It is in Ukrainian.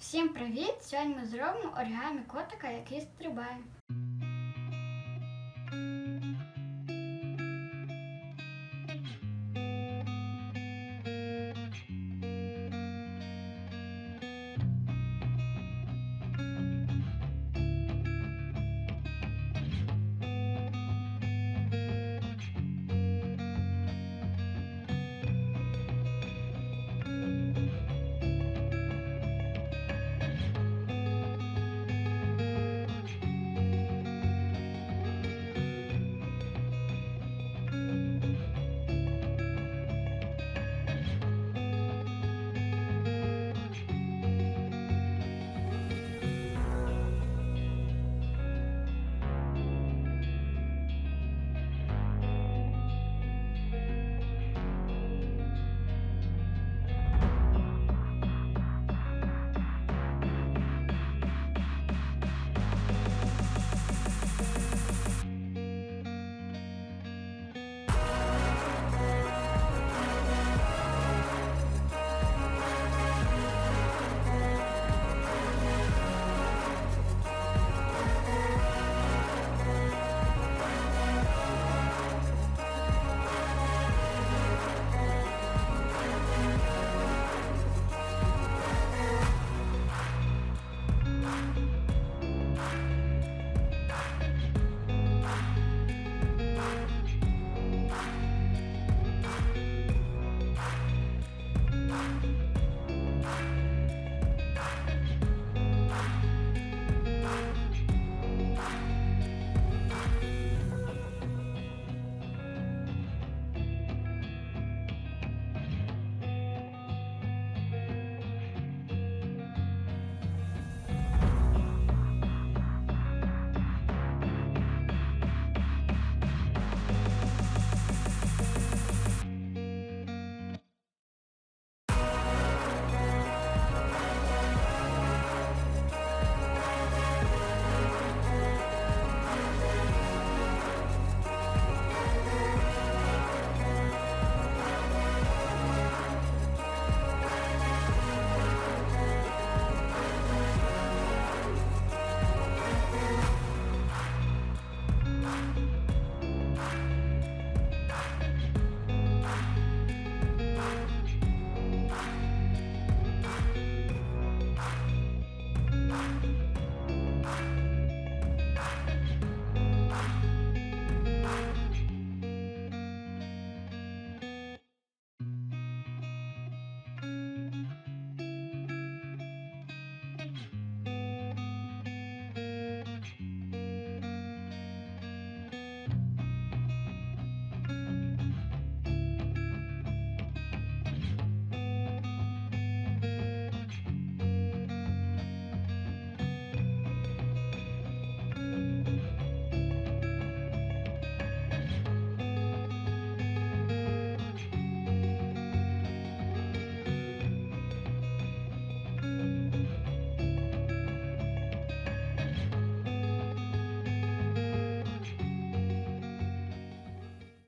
Всім привіт! Сьогодні ми зробимо оригамі котика, який стрибає.